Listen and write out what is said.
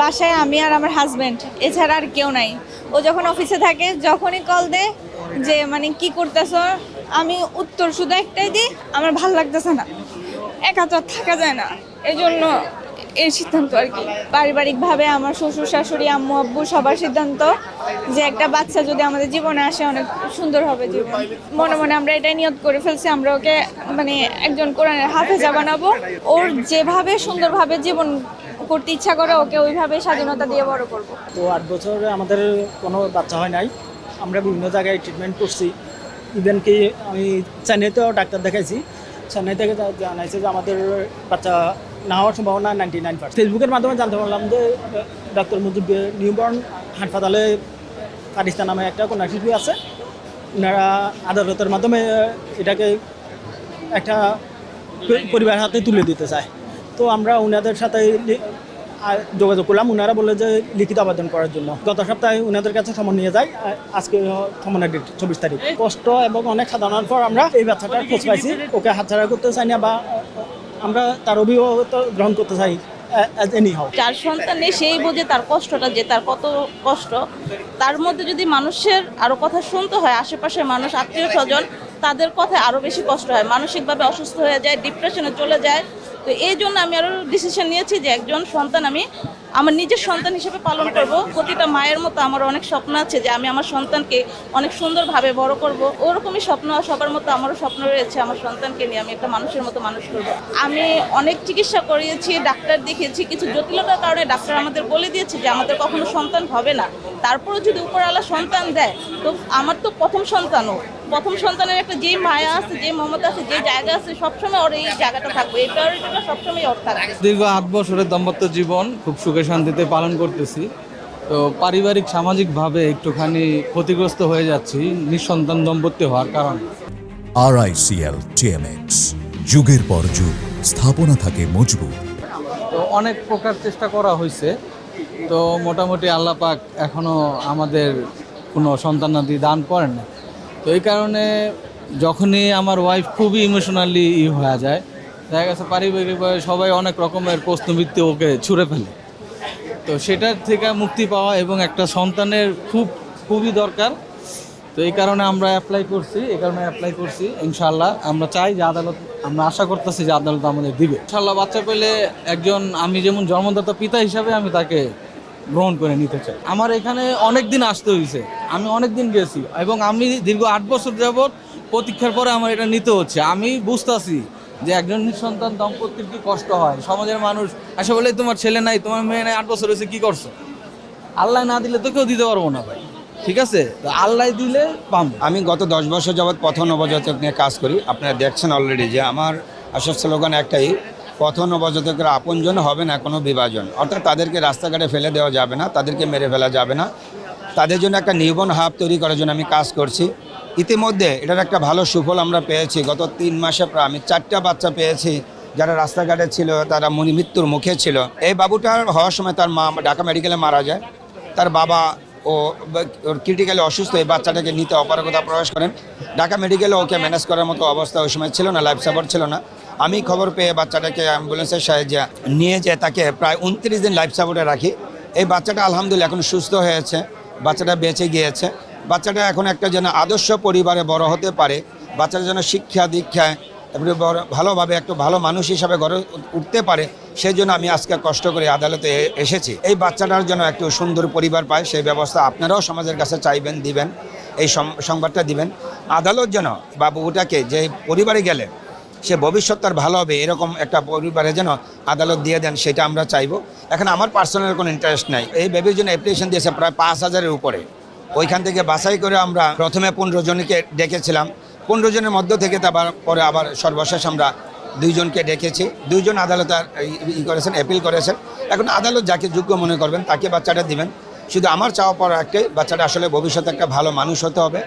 বাসায় আমি আর আমার হাজব্যান্ড এছাড়া আর কেউ নাই। ও যখন অফিসে থাকে, যখনই কল দেয় যে মানে কি করতেছ? আমি উত্তর শুধু একটাই দিই, আমার ভালো লাগতেছে না। একা তো থাকা যায় না। এই জন্য এই সিদ্ধান্ত আর কি। পারিবারিকভাবে আমার শ্বশুর, শাশুড়ি, আম্মু, আব্বু সবার সিদ্ধান্ত যে, একটা বাচ্চা যদি আমাদের জীবনে আসে, অনেক সুন্দর হবে জীবন। মনে মনে আমরা এটাই নিয়ত করে ফেলছি, আমরা ওকে মানে একজন কোরআনের হাফেজা বানাবো। ওর যেভাবে সুন্দরভাবে জীবন করতে ইচ্ছা করে ওকে ওইভাবে স্বাধীনতা দিয়ে বড় করব। তো আট বছরে আমাদের কোনো বাচ্চা হয় নাই। আমরা বিভিন্ন জায়গায় ট্রিটমেন্ট করছি। ইভেন কি আমি চেন্নাইতেও ডাক্তার দেখাইছি। চেন্নাই থেকে জানাইছে যে আমাদের বাচ্চা না হওয়ার সম্ভাবনা নাইনটি নাইন পার্সেন্ট ফেসবুকের মাধ্যমে জানতে পারলাম যে ডাক্তার মুজিব নিউবর্ন হাসপাতালে কারিস্তা নামে একটা কন্যাশিল্পী আছে। ওনারা আদালতের মাধ্যমে এটাকে একটা পরিবারের হাতে তুলে দিতে চায়। তো আমরা ওনাদের সাথে যোগাযোগ করলাম। ওনারা বলে যে লিখিত আবেদন করার জন্য। গত সপ্তাহে ওনাদের কাছে সমন নিয়ে যাই আজকে সমনের ডেট চব্বিশ তারিখ। কষ্ট এবং অনেক সাধারণের পর আমরা এই বাচ্চাটার খোঁজ পাইছি। ওকে হাতছাড়া করতে চাই না বা আমরা তার অভিভাবক গ্রহণ করতে চাই যার সন্তান নেই, সেই বোঝে তার কষ্টটা, যে তার কত কষ্ট। তার মধ্যে যদি মানুষের আরও কথা শুনতে হয়, আশেপাশের মানুষ, আত্মীয় স্বজন, তাদের কথায় আরও বেশি কষ্ট হয়। মানসিকভাবে অসুস্থ হয়ে যায় ডিপ্রেশনে চলে যায়। তো এই জন্য আমি আরও ডিসিশন নিয়েছি যে একজন সন্তান আমি আমার নিজের সন্তান হিসেবে পালন করব। প্রতিটা মায়ের মতো আমার অনেক স্বপ্ন আছে যে আমি আমার সন্তানকে অনেক সুন্দরভাবে বড় করব। ওরকমই স্বপ্ন সবার মতো আমারও স্বপ্ন রয়েছে আমার সন্তানকে নিয়ে আমি একটা মানুষের মতো মানুষ করব। আমি অনেক চিকিৎসা করিয়েছি, ডাক্তার দেখিয়েছি, কিছু জটিলতার কারণে ডাক্তার আমাদের বলে দিয়েছে যে আমাদের কখনো সন্তান হবে না। তারপরে যদি উপরওয়ালা সন্তান দেয়, তো আমার তো প্রথম সন্তানও। প্রথম সন্তানের একটা যেই মায়া আছে যে মমতা আছে যে জায়গা আছে সবসময় ওর এই জায়গাটা থাকবে। এই প্রায়োরিটিটা সবসময় ওর থাকবে। দীর্ঘ আট বছরের দাম্পত্য জীবন খুব সুখে শান্তিতে পালন করতেছি। তো পারিবারিক সামাজিকভাবে একটুখানি ক্ষতিগ্রস্ত হয়ে যাচ্ছি নিঃসন্তান দম্পত্তি হওয়ার কারণে। আরআইসিএল টিএমএক্স যুগের পর যুগ স্থাপনা থাকে মজবুত। তো অনেক প্রকার চেষ্টা করা হয়েছে। তো মোটামুটি আল্লাহ পাক এখনও আমাদের কোনো সন্তানাদি দান করেন না তো এই কারণে যখনই আমার ওয়াইফ খুবই ইমোশনালি ই হয়ে যায়, দেখা গেছে পারিবারিকভাবে সবাই অনেক রকমের প্রশ্নবৃত্তি ওকে ছুঁড়ে ফেলে। তো সেটার থেকে মুক্তি পাওয়া এবং একটা সন্তানের খুব, খুবই দরকার। তো এই কারণে আমরা অ্যাপ্লাই করছি, এই কারণে অ্যাপ্লাই করছি ইনশাল্লাহ আমরা চাই যে আদালত, আমরা আশা করতেছি যে আদালত আমাদের দিবে। ইনশাল্লাহ বাচ্চা পেলে একজন, আমি যেমন জন্মদাতা পিতা হিসাবে আমি তাকে গ্রহণ করে নিতে চাই। আমার এখানে অনেক দিন আসতে হয়েছে আমি অনেক দিন গেছি এবং আমি দীর্ঘ আট বছর যাবৎ প্রতীক্ষার পরে আমার এটা নিতে হচ্ছে। আমি বুঝতেছি যে একজন নিঃসন্তান দম্পতির কি কষ্ট হয়, সমাজের মানুষ আসে বলে তোমার ছেলে নাই, তোমার মেয়ে নাই, আট বছর হয়েছে, কী করছ? আল্লাহ না দিলে তো কেউ দিতে পারব না ভাই, ঠিক আছে? তো আল্লাহ দিলে পাম। আমি গত দশ বছর যাবৎ পথ নবজাতক নিয়ে কাজ করি। আপনারা দেখছেন অলরেডি যে আমার আসল স্লোগান একটাই পথ নবজাতকের আপনজন হবে না, কোনো বিভাজন। অর্থাৎ তাদেরকে রাস্তাঘাটে ফেলে দেওয়া যাবে না, তাদেরকে মেরে ফেলা যাবে না। তাদের জন্য একটা নির্বন হাব তৈরি করার জন্য আমি কাজ করছি। ইতিমধ্যে এটার একটা ভালো সুফল আমরা পেয়েছি। গত তিন মাসে প্রায় আমি চারটা বাচ্চা পেয়েছি। যারা রাস্তাঘাটে ছিল, তারা মৃত্যুর মুখে ছিল। এই বাবুটার হওয়ার সময় তার মা ঢাকা মেডিকেলে মারা যায়। তার বাবা ও ক্রিটিক্যালি অসুস্থ এই বাচ্চাটাকে নিতে অপারগতা প্রকাশ করেন। ঢাকা মেডিকেলে ওকে ম্যানেজ করার মতো অবস্থা ওই সময় ছিল না লাইফ সাপোর্ট ছিল না। আমি খবর পেয়ে বাচ্চাটাকে অ্যাম্বুলেন্সের সাহায্যে নিয়ে যেয়ে তাকে প্রায় উনত্রিশ দিন লাইফ সাপোর্টে রাখি। এই বাচ্চাটা আলহামদুলিল্লাহ এখন সুস্থ হয়েছে। বাচ্চাটা বেঁচে গিয়েছে। বাচ্চাটা এখন একটা যেন আদর্শ পরিবারে বড় হতে পারে। বাচ্চাটা যেন শিক্ষা দীক্ষায় বড়, ভালোভাবে একটু ভালো মানুষ হিসাবে গড়ে উঠতে পারে সেই জন্য আমি আজকে কষ্ট করে আদালতে এসেছি। এই বাচ্চাটার জন্য একটু সুন্দর পরিবার পায়, সেই ব্যবস্থা আপনারাও সমাজের কাছে চাইবেন, দিবেন, এই সংবাদটা দিবেন। আদালত যেন বাবুটাকে যে পরিবারে গেলে সে ভবিষ্যৎ তার ভালো হবে, এরকম একটা পরিবারে যেন আদালত দিয়ে দেন, সেটা আমরা চাইব। এখন আমার পার্সোনাল কোনো ইন্টারেস্ট নাই। এই বেবির জন্য অ্যাপ্লিকেশন দিয়েছে প্রায় পাঁচ হাজারের উপরে। ওইখান থেকে বাছাই করে আমরা প্রথমে পনেরো জনকে ডেকেছিলাম। পনেরো জনের মধ্য থেকে তারপর পরে আবার সর্বশেষ আমরা দুইজনকে ডেকেছি। দুইজন আদালত ই- করেছেন অ্যাপিল করেছেন। এখন আদালত যাকে যোগ্য মনে করবেন, তাকে বাচ্চাটা দিবেন। শুধু আমার চাওয়া পাওয়া একটাই, বাচ্চাটা আসলে ভবিষ্যতে একটা ভালো মানুষ হতে হবে।